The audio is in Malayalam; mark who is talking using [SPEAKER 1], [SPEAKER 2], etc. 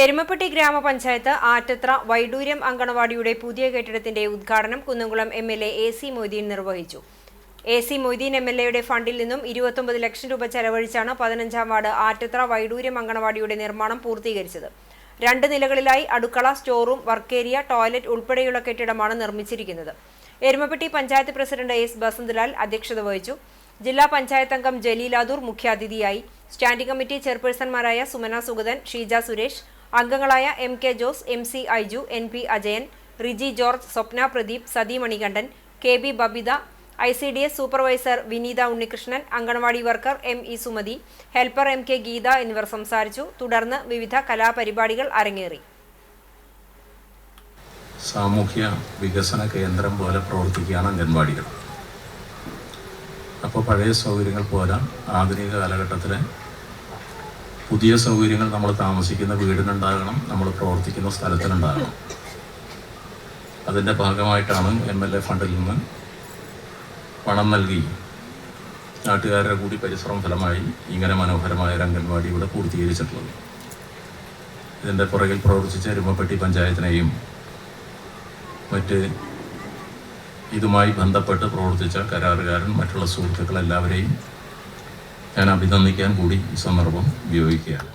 [SPEAKER 1] എരുമപ്പെട്ടി ഗ്രാമപഞ്ചായത്ത് ആറ്റത്ര വൈഡൂര്യം അങ്കണവാടിയുടെ പുതിയ കെട്ടിടത്തിന്റെ ഉദ്ഘാടനം Kunnamkulam M L A C Moideen നിർവഹിച്ചു. A C Moideen M L എയുടെ ഫണ്ടിൽ നിന്നും ഇരുപത്തൊമ്പത് ലക്ഷം രൂപ ചെലവഴിച്ചാണ് പതിനഞ്ചാം വാർഡ് ആറ്റത്ര വൈഡൂര്യം അങ്കണവാടിയുടെ നിർമ്മാണം പൂർത്തീകരിച്ചത്. രണ്ട് നിലകളിലായി അടുക്കള സ്റ്റോറൂം വർക്ക് ഏരിയ ടോയ്ലറ്റ് ഉൾപ്പെടെയുള്ള കെട്ടിടമാണ് നിർമ്മിച്ചിരിക്കുന്നത്. എരുമപ്പെട്ടി പഞ്ചായത്ത് പ്രസിഡന്റ് എസ് ബസന്തലാൽ അധ്യക്ഷത വഹിച്ചു. ജില്ലാ പഞ്ചായത്ത് അംഗം ജലീലാദൂർ മുഖ്യാതിഥിയായി. സ്റ്റാൻഡിംഗ് കമ്മിറ്റി ചെയർപേഴ്സൺമാരായ സുമന സുഗതൻ ഷീജ സുരേഷ് അംഗങ്ങളായ M K Jose M C Aiju N P Ajayan Riji George Swapna Pradeep Sathi Manikandan K B Babitha I C D S supervisor Vineetha Unnikrishnan anganwadi worker M E Sumathi helper M K Geetha എന്നിവർ സംസാരിച്ചു. തുടർന്ന് വിവിധ കലാപരിപാടികൾ അരങ്ങേറി.
[SPEAKER 2] സാമൂഹ്യ വികസന കേന്ദ്രം പോലെ പ്രവർത്തിക്കുകയാണ് അംഗൻവാടികൾ. അപ്പോൾ പഴയ സൗകര്യങ്ങൾ പോലെ ആധുനിക കാലഘട്ടത്തിലെ പുതിയ സൗകര്യങ്ങൾ നമ്മൾ താമസിക്കുന്ന വീടിനുണ്ടാകണം നമ്മൾ പ്രവർത്തിക്കുന്ന സ്ഥലത്തിനുണ്ടാകണം. അതിന്റെ ഭാഗമായിട്ടാണ് എം എൽ എ ഫണ്ടിൽ നിന്ന് പണം നൽകി. നാട്ടുകാരുടെ കൂടി പരിശ്രമ ഫലമായി ഇങ്ങനെ മനോഹരമായ ഒരു അംഗൻവാടി ഇവിടെ പൂർത്തീകരിച്ചിട്ടുള്ളത്. ഇതിന്റെ പുറകിൽ പ്രവർത്തിച്ച എരുമപ്പെട്ടി പഞ്ചായത്തിനെയും മറ്റ് ഇതുമായി ബന്ധപ്പെട്ട് പ്രവർത്തിച്ച കരാറുകാരൻ മറ്റുള്ള സുഹൃത്തുക്കൾ എല്ലാവരെയും ഞാൻ അഭിനന്ദിക്കാൻ കൂടി ഈ സന്ദർഭം ഉപയോഗിക്കുകയാണ്.